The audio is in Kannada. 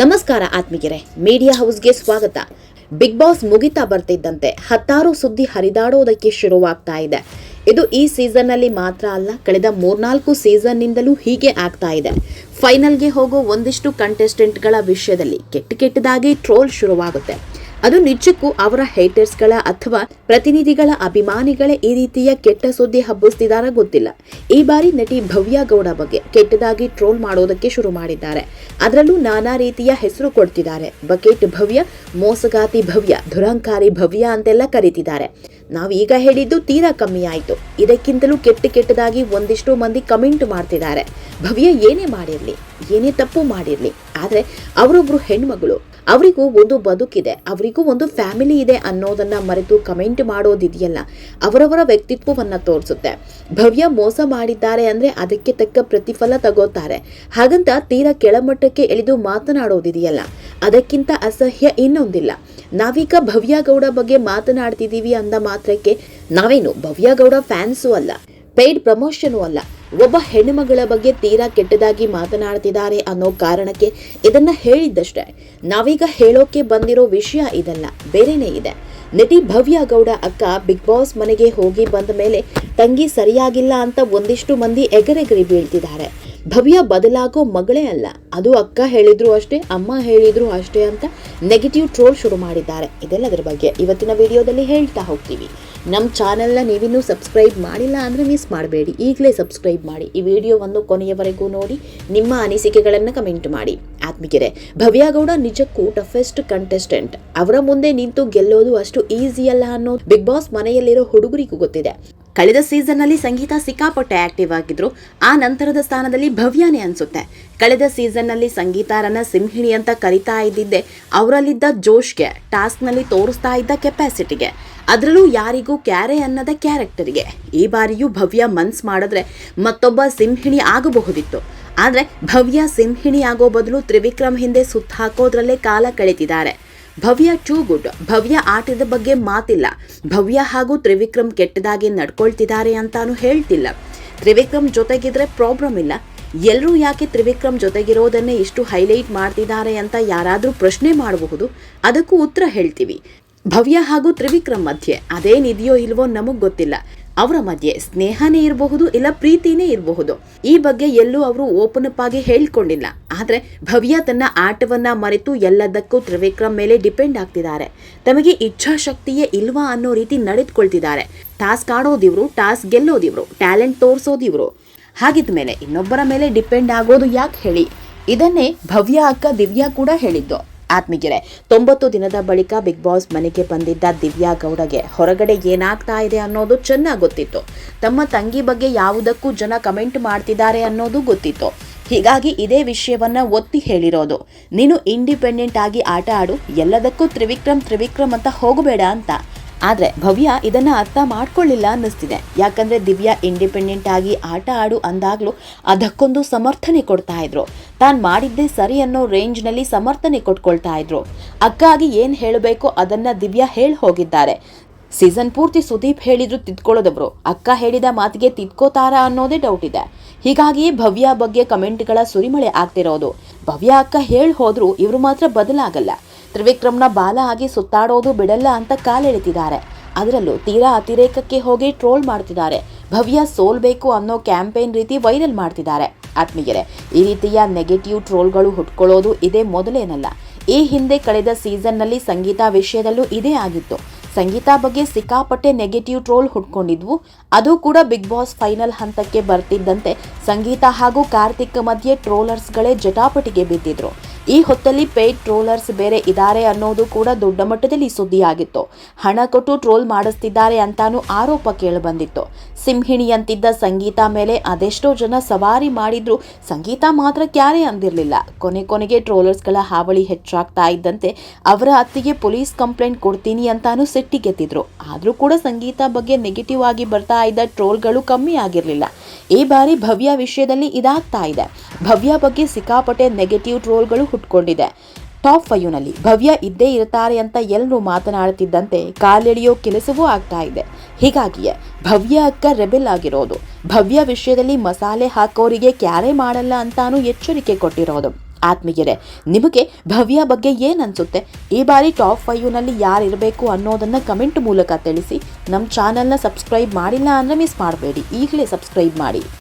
ನಮಸ್ಕಾರ ಆತ್ಮಿಗೆರೆ ಮೀಡಿಯಾ ಹೌಸ್ಗೆ ಸ್ವಾಗತ. ಬಿಗ್ ಬಾಸ್ ಮುಗಿತಾ ಬರ್ತಿದ್ದಂತೆ ಹತ್ತಾರು ಸುದ್ದಿ ಹರಿದಾಡೋದಕ್ಕೆ ಶುರುವಾಗ್ತಾ ಇದೆ. ಇದು ಈ ಸೀಸನ್ನಲ್ಲಿ ಮಾತ್ರ ಅಲ್ಲ, ಕಳೆದ ಮೂರ್ನಾಲ್ಕು ಸೀಸನ್ ನಿಂದಲೂ ಹೀಗೆ ಆಗ್ತಾ ಇದೆ. ಫೈನಲ್ಗೆ ಹೋಗೋ ಒಂದಿಷ್ಟು ಕಂಟೆಸ್ಟೆಂಟ್ಗಳ ವಿಷಯದಲ್ಲಿ ಕೆಟ್ಟ ಕೆಟ್ಟದಾಗಿ ಟ್ರೋಲ್ ಶುರುವಾಗುತ್ತೆ. ಅದು ನಿಜಕ್ಕೂ ಅವರ ಹೇಟರ್ಸ್ಗಳ ಅಥವಾ ಪ್ರತಿನಿಧಿಗಳ ಅಭಿಮಾನಿಗಳೇ ಈ ರೀತಿಯ ಕೆಟ್ಟ ಸುದ್ದಿ ಹಬ್ಬಿಸ್ತಿದಾರ ಗೊತ್ತಿಲ್ಲ. ಈ ಬಾರಿ ನಟಿ ಭವ್ಯ ಗೌಡ ಬಗ್ಗೆ ಕೆಟ್ಟದಾಗಿ ಟ್ರೋಲ್ ಮಾಡೋದಕ್ಕೆ ಶುರು ಮಾಡಿದ್ದಾರೆ. ಅದರಲ್ಲೂ ನಾನಾ ರೀತಿಯ ಹೆಸರು ಕೊಡ್ತಿದ್ದಾರೆ. ಬಕೆಟ್ ಭವ್ಯ, ಮೋಸಗಾತಿ ಭವ್ಯ, ದುರಂಕಾರಿ ಭವ್ಯ ಅಂತೆಲ್ಲ ಕರೀತಿದ್ದಾರೆ. ನಾವೀಗ ಹೇಳಿದ್ದು ತೀರಾ ಕಮ್ಮಿ ಆಯಿತು. ಇದಕ್ಕಿಂತಲೂ ಕೆಟ್ಟ ಕೆಟ್ಟದಾಗಿ ಒಂದಿಷ್ಟು ಮಂದಿ ಕಮೆಂಟ್ ಮಾಡ್ತಿದ್ದಾರೆ. ಭವ್ಯ ಏನೇ ಮಾಡಿರಲಿ, ಏನೇ ತಪ್ಪು ಮಾಡಿರಲಿ, ಆದರೆ ಅವರೊಬ್ಬರು ಹೆಣ್ಮಗಳು ಅವರಿಗೂ ಒಂದು ಬದುಕಿದೆ, ಅವರಿಗೂ ಒಂದು ಫ್ಯಾಮಿಲಿ ಇದೆ ಅನ್ನೋದನ್ನ ಮರೆತು ಕಮೆಂಟ್ ಮಾಡೋದಿದೆಯಲ್ಲ, ಅವರವರ ವ್ಯಕ್ತಿತ್ವವನ್ನ ತೋರಿಸುತ್ತೆ. ಭವ್ಯ ಮೋಸ ಮಾಡಿದ್ದಾರೆ ಅಂದ್ರೆ ಅದಕ್ಕೆ ತಕ್ಕ ಪ್ರತಿಫಲ ತಗೋತಾರೆ. ಹಾಗಂತ ತೀರಾ ಕೆಳಮಟ್ಟಕ್ಕೆ ಎಳೆದು ಮಾತನಾಡೋದಿದೆಯಲ್ಲ, ಅದಕ್ಕಿಂತ ಅಸಹ್ಯ ಇನ್ನೊಂದಿಲ್ಲ. ನಾವೀಗ ಭವ್ಯ ಗೌಡ ಬಗ್ಗೆ ಮಾತನಾಡ್ತಿದ್ದೀವಿ ಅಂದ ಮಾತ್ರಕ್ಕೆ ನಾವೇನು ಭವ್ಯ ಗೌಡ ಫ್ಯಾನ್ಸು ಅಲ್ಲ ಪೇಯ್ಡ್ ಪ್ರಮೋಷನು ಅಲ್ಲ ಒಬ್ಬ ಹೆಣ್ಣುಮಗಳ ಬಗ್ಗೆ ತೀರಾ ಕೆಟ್ಟದಾಗಿ ಮಾತನಾಡ್ತಿದ್ದಾರೆ ಅನ್ನೋ ಕಾರಣಕ್ಕೆ ಇದನ್ನ ಹೇಳಿದ್ದಷ್ಟೇ. ನಾವೀಗ ಹೇಳೋಕೆ ಬಂದಿರೋ ವಿಷಯ ಇದಲ್ಲ, ಬೇರೆನೇ ಇದೆ. ನಟಿ ಭವ್ಯ ಗೌಡ ಅಕ್ಕ ಬಿಗ್ ಬಾಸ್ ಮನೆಗೆ ಹೋಗಿ ಬಂದ ಮೇಲೆ, ತಂಗಿ ಸರಿಯಾಗಿಲ್ಲ ಅಂತ ಒಂದಿಷ್ಟು ಮಂದಿ ಎಗರೆಗರಿ ಬೀಳ್ತಿದ್ದಾರೆ. ಭವ್ಯ ಬದಲಾಗೋ ಮಗಳೇ ಅಲ್ಲ. ಅದು ಅಕ್ಕ ಹೇಳಿದ್ರು ಅಷ್ಟೇ, ಅಮ್ಮ ಹೇಳಿದ್ರು ಅಷ್ಟೇ ಅಂತ ನೆಗೆಟಿವ್ ಟ್ರೋಲ್ ಶುರು ಮಾಡಿದ್ದಾರೆ. ಇದೆಲ್ಲದರ ಬಗ್ಗೆ ಇವತ್ತಿನ ವಿಡಿಯೋದಲ್ಲಿ ಹೇಳ್ತಾ ಹೋಗ್ತೀವಿ. ನಮ್ಮ ಚಾನೆಲ್ನ ನೀವಿನ್ನೂ ಸಬ್ಸ್ಕ್ರೈಬ್ ಮಾಡಿಲ್ಲ ಅಂದರೆ ಮಿಸ್ ಮಾಡಬೇಡಿ. ಈಗಲೇ ಸಬ್ಸ್ಕ್ರೈಬ್ ಮಾಡಿ. ಈ ವಿಡಿಯೋವನ್ನು ಕೊನೆಯವರೆಗೂ ನೋಡಿ, ನಿಮ್ಮ ಅನಿಸಿಕೆಗಳನ್ನು ಕಮೆಂಟ್ ಮಾಡಿ. ಆತ್ಮಿಗೆರೆ ಭವ್ಯಗೌಡ ನಿಜಕ್ಕೂ ಟಫೆಸ್ಟ್ ಕಂಟೆಸ್ಟೆಂಟ್ ಅವರ ಮುಂದೆ ನಿಂತು ಗೆಲ್ಲೋದು ಅಷ್ಟು ಈಸಿ ಅಲ್ಲ ಅನ್ನೋದು ಬಿಗ್ ಬಾಸ್ ಮನೆಯಲ್ಲಿರೋ ಹುಡುಗರಿಗೂ ಗೊತ್ತಿದೆ. ಕಳೆದ ಸೀಸನ್ನಲ್ಲಿ ಸಂಗೀತ ಸಿಕ್ಕಾಪಟ್ಟೆ ಆಕ್ಟಿವ್ ಆಗಿದ್ರು. ಆ ನಂತರದ ಸ್ಥಾನದಲ್ಲಿ ಭವ್ಯಾನೆ ಅನ್ಸುತ್ತೆ. ಕಳೆದ ಸೀಸನ್ನಲ್ಲಿ ಸಂಗೀತಾರನ್ನ ಸಿಂಹಿಣಿ ಅಂತ ಕರಿತಾ ಇದ್ದಿದ್ದೆ. ಅವರಲ್ಲಿದ್ದ ಜೋಶ್ಗೆ ಟಾಸ್ಕ್ನಲ್ಲಿ ತೋರಿಸ್ತಾ ಇದ್ದ ಕೆಪಾಸಿಟಿಗೆ ಅದರಲ್ಲೂ ಯಾರಿಗೂ ಕ್ಯಾರೆ ಅನ್ನದ ಕ್ಯಾರೆಕ್ಟರ್ಗೆ. ಈ ಬಾರಿಯೂ ಭವ್ಯ ಮನ್ಸ್ ಮಾಡಿದ್ರೆ ಮತ್ತೊಬ್ಬ ಸಿಂಹಿಣಿ ಆಗಬಹುದಿತ್ತು. ಆದ್ರೆ ಭವ್ಯ ಸಿಂಹಿಣಿ ಆಗೋ ಬದಲು ತ್ರಿವಿಕ್ರಮ್ ಹಿಂದೆ ಸುತ್ತಾಕೋದ್ರಲ್ಲೇ ಕಾಲ ಕಳೀತಿದ್ದಾರೆ. ಭವ್ಯ ಟೂ ಗುಡ್, ಭವ್ಯ ಆಟದ ಬಗ್ಗೆ ಮಾತಿಲ್ಲ. ಭವ್ಯ ಹಾಗೂ ತ್ರಿವಿಕ್ರಮ್ ಕೆಟ್ಟದಾಗಿ ನಡ್ಕೊಳ್ತಿದ್ದಾರೆ ಅಂತಾನು ಹೇಳ್ತಿಲ್ಲ. ತ್ರಿವಿಕ್ರಮ್ ಜೊತೆಗಿದ್ರೆ ಪ್ರಾಬ್ಲಮ್ ಇಲ್ಲ. ಎಲ್ಲರೂ ಯಾಕೆ ತ್ರಿವಿಕ್ರಮ್ ಜೊತೆಗಿರೋದನ್ನೇ ಇಷ್ಟು ಹೈಲೈಟ್ ಮಾಡ್ತಿದ್ದಾರೆ ಅಂತ ಯಾರಾದರೂ ಪ್ರಶ್ನೆ ಮಾಡಬಹುದು? ಅದಕ್ಕೂ ಉತ್ತರ ಹೇಳ್ತೀವಿ. ಭವ್ಯ ಹಾಗೂ ತ್ರಿವಿಕ್ರಮ್ ಮಧ್ಯೆ ಅದೇನಿದೆಯೋ ಇಲ್ವೋ ನಮಗ್ ಗೊತ್ತಿಲ್ಲ. ಅವರ ಮಧ್ಯೆ ಸ್ನೇಹನೇ ಇರಬಹುದು ಇಲ್ಲ ಪ್ರೀತಿನೇ ಇರಬಹುದು. ಈ ಬಗ್ಗೆ ಎಲ್ಲೂ ಅವರು ಓಪನ್ ಅಪ್ ಆಗಿ ಹೇಳ್ಕೊಂಡಿಲ್ಲ. ಆದ್ರೆ ಭವ್ಯ ತನ್ನ ಆಟವನ್ನ ಮರೆತು ಎಲ್ಲದಕ್ಕೂ ತ್ರಿವಿಕ್ರಮ್ ಮೇಲೆ ಡಿಪೆಂಡ್ ಆಗ್ತಿದ್ದಾರೆ. ತಮಗೆ ಇಚ್ಛಾಶಕ್ತಿಯೇ ಇಲ್ವಾ ಅನ್ನೋ ರೀತಿ ನಡೆದುಕೊಳ್ತಿದ್ದಾರೆ. ಟಾಸ್ಕ್ ಆಡೋದಿವ್ರು, ಟಾಸ್ಕ್ ಗೆಲ್ಲೋದಿವ್ರು, ಟ್ಯಾಲೆಂಟ್ ತೋರಿಸೋದಿವ್ರು. ಹಾಗಿದ್ದ ಮೇಲೆ ಇನ್ನೊಬ್ಬರ ಮೇಲೆ ಡಿಪೆಂಡ್ ಆಗೋದು ಯಾಕೆ ಹೇಳಿ? ಇದನ್ನೇ ಭವ್ಯ ಅಕ್ಕ ದಿವ್ಯಾ ಕೂಡ ಹೇಳಿದ್ದು. ಆತ್ಮಿಗೆರೆ ತೊಂಬತ್ತು ದಿನದ ಬಳಿಕ ಬಿಗ್ ಬಾಸ್ ಮನೆಗೆ ಬಂದಿದ್ದ ದಿವ್ಯಾ ಗೌಡಗೆ ಹೊರಗಡೆ ಏನಾಗ್ತಾ ಇದೆ ಅನ್ನೋದು ಚೆನ್ನಾಗಿ ಗೊತ್ತಿತ್ತು. ತಮ್ಮ ತಂಗಿ ಬಗ್ಗೆ ಯಾವುದಕ್ಕೂ ಜನ ಕಮೆಂಟ್ ಮಾಡ್ತಿದ್ದಾರೆ ಅನ್ನೋದು ಗೊತ್ತಿತ್ತು. ಹೀಗಾಗಿ ಇದೇ ವಿಷಯವನ್ನ ಒತ್ತಿ ಹೇಳಿರೋದು. ನೀನು ಇಂಡಿಪೆಂಡೆಂಟ್ ಆಗಿ ಆಟ ಆಡು, ಎಲ್ಲದಕ್ಕೂ ತ್ರಿವಿಕ್ರಮ್ ತ್ರಿವಿಕ್ರಮ್ ಅಂತ ಹೋಗಬೇಡ ಅಂತ. ಆದ್ರೆ ಭವ್ಯ ಇದನ್ನು ಅರ್ಥ ಮಾಡ್ಕೊಳ್ಳಿಲ್ಲ ಅನ್ನಿಸ್ತಿದೆ. ಯಾಕಂದ್ರೆ ದಿವ್ಯಾ ಇಂಡಿಪೆಂಡೆಂಟ್ ಆಗಿ ಆಟ ಆಡು ಅಂದಾಗಲೂ ಅದಕ್ಕೊಂದು ಸಮರ್ಥನೆ ಕೊಡ್ತಾ ಇದ್ರು. ತಾನ್ ಮಾಡಿದ್ದೇ ಸರಿ ಅನ್ನೋ ರೇಂಜ್ನಲ್ಲಿ ಸಮರ್ಥನೆ ಕೊಟ್ಕೊಳ್ತಾ ಇದ್ರು. ಅಕ್ಕಾಗಿ ಏನು ಹೇಳಬೇಕು ಅದನ್ನ ದಿವ್ಯಾ ಹೇಳಿ ಹೋಗಿದ್ದಾರೆ. ಸೀಸನ್ ಪೂರ್ತಿ ಸುದೀಪ್ ಹೇಳಿದ್ರು ತಿದ್ಕೊಳ್ಳೋದವರು. ಅಕ್ಕ ಹೇಳಿದ ಮಾತಿಗೆ ತಿದ್ಕೋತಾರ ಅನ್ನೋದೇ ಡೌಟ್ ಇದೆ. ಹೀಗಾಗಿ ಭವ್ಯ ಬಗ್ಗೆ ಕಮೆಂಟ್ಗಳ ಸುರಿಮಳೆ ಆಗ್ತಿರೋದು. ಭವ್ಯ ಅಕ್ಕ ಹೇಳಿ ಹೋದ್ರು ಇವರು ಮಾತ್ರ ಬದಲಾಗಲ್ಲ. ತ್ರಿವಿಕ್ರಮ್ನ ಬಾಲ ಆಗಿ ಸುತ್ತಾಡೋದು ಬಿಡಲ್ಲ ಅಂತ ಕಾಲೆಳೆತಿದ್ದಾರೆ ಅದರಲ್ಲೂ ತೀರಾ ಅತಿರೇಕಕ್ಕೆ ಹೋಗಿ ಟ್ರೋಲ್ ಮಾಡ್ತಿದ್ದಾರೆ. ಭವ್ಯ ಸೋಲ್ಬೇಕು ಅನ್ನೋ ಕ್ಯಾಂಪೇನ್ ರೀತಿ ವೈರಲ್ ಮಾಡ್ತಿದ್ದಾರೆ. ಆತ್ಮೀಯರೇ, ಈ ರೀತಿಯ ನೆಗೆಟಿವ್ ಟ್ರೋಲ್ಗಳು ಹುಟ್ಕೊಳ್ಳೋದು ಇದೇ ಮೊದಲೇನಲ್ಲ. ಈ ಹಿಂದೆ ಕಳೆದ ಸೀಸನ್ನಲ್ಲಿ ಸಂಗೀತ ವಿಷಯದಲ್ಲೂ ಇದೇ ಆಗಿತ್ತು. ಸಂಗೀತ ಬಗ್ಗೆ ಸಿಕ್ಕಾಪಟ್ಟೆ ನೆಗೆಟಿವ್ ಟ್ರೋಲ್ ಹುಟ್ಕೊಂಡಿದ್ವು. ಅದು ಕೂಡ ಬಿಗ್ ಬಾಸ್ ಫೈನಲ್ ಹಂತಕ್ಕೆ ಬರ್ತಿದ್ದಂತೆ ಸಂಗೀತ ಹಾಗೂ ಕಾರ್ತಿಕ್ ಮಧ್ಯೆ ಟ್ರೋಲರ್ಸ್ಗಳೇ ಜಟಾಪಟಿಗೆ ಬಿದ್ದಿದ್ರು. ಈ ಹೊತ್ತಲ್ಲಿ ಪೇಯ್ಡ್ ಟ್ರೋಲರ್ಸ್ ಬೇರೆ ಇದ್ದಾರೆ ಅನ್ನೋದು ಕೂಡ ದೊಡ್ಡ ಮಟ್ಟದಲ್ಲಿ ಸುದ್ದಿಯಾಗಿತ್ತು. ಹಣ ಕೊಟ್ಟು ಟ್ರೋಲ್ ಮಾಡಿಸ್ತಿದ್ದಾರೆ ಅಂತಾನೂ ಆರೋಪ ಕೇಳಿಬಂದಿತ್ತು. ಸಿಂಹಿಣಿ ಅಂತಿದ್ದ ಸಂಗೀತ ಮೇಲೆ ಅದೆಷ್ಟೋ ಜನ ಸವಾರಿ ಮಾಡಿದ್ರು. ಸಂಗೀತ ಮಾತ್ರ ಕ್ಯಾರೆ ಅಂದಿರಲಿಲ್ಲ. ಕೊನೆ ಕೊನೆಗೆ ಟ್ರೋಲರ್ಸ್ಗಳ ಹಾವಳಿ ಹೆಚ್ಚಾಗ್ತಾ ಇದ್ದಂತೆ ಅವರ ಅತ್ತಿಗೆ ಪೊಲೀಸ್ ಕಂಪ್ಲೇಂಟ್ ಕೊಡ್ತೀನಿ ಅಂತಾನು ಸಿಟ್ಟಿಗೆತ್ತಿದ್ರು. ಆದರೂ ಕೂಡ ಸಂಗೀತ ಬಗ್ಗೆ ನೆಗೆಟಿವ್ ಆಗಿ ಬರ್ತಾ ಇದ್ದ ಟ್ರೋಲ್ಗಳು ಕಮ್ಮಿ ಆಗಿರಲಿಲ್ಲ. ಈ ಬಾರಿ ಭವ್ಯ ವಿಷಯದಲ್ಲಿ ಇದಾಗ್ತಾ ಇದೆ. ಭವ್ಯ ಬಗ್ಗೆ ಸಿಕ್ಕಾಪಟ್ಟೆ ನೆಗೆಟಿವ್ ಟ್ರೋಲ್ಗಳು ಹುಟ್ಕೊಂಡಿದೆ ಟಾಪ್ ಫೈವ್ನಲ್ಲಿ ಭವ್ಯ ಇದ್ದೇ ಇರ್ತಾರೆ ಅಂತ ಎಲ್ಲರೂ ಮಾತನಾಡುತ್ತಿದ್ದಂತೆ ಕಾಲೆಳೆಯೋ ಕೆಲಸವೂ ಆಗ್ತಾ ಇದೆ. ಹೀಗಾಗಿಯೇ ಭವ್ಯ ಅಕ್ಕ ರೆಬೆಲ್ ಆಗಿರೋದು. ಭವ್ಯ ವಿಷಯದಲ್ಲಿ ಮಸಾಲೆ ಹಾಕೋರಿಗೆ ಕ್ಯಾರೆ ಮಾಡಲ್ಲ ಅಂತಾನು ಎಚ್ಚರಿಕೆ ಕೊಟ್ಟಿರೋದು. ಆತ್ಮೀಯರೇ, ನಿಮಗೆ ಭವ್ಯ ಬಗ್ಗೆ ಏನನ್ಸುತ್ತೆ? ಈ ಬಾರಿ ಟಾಪ್ ಫೈವ್ನಲ್ಲಿ ಯಾರು ಇರಬೇಕು ಅನ್ನೋದನ್ನ ಕಮೆಂಟ್ ಮೂಲಕ ತಿಳಿಸಿ. ನಮ್ಮ ಚಾನಲ್ನ ಸಬ್ಸ್ಕ್ರೈಬ್ ಮಾಡಿಲ್ಲ ಅಂದರೆ ಮಿಸ್ ಮಾಡಬೇಡಿ. ಈಗಲೇ ಸಬ್ಸ್ಕ್ರೈಬ್ ಮಾಡಿ.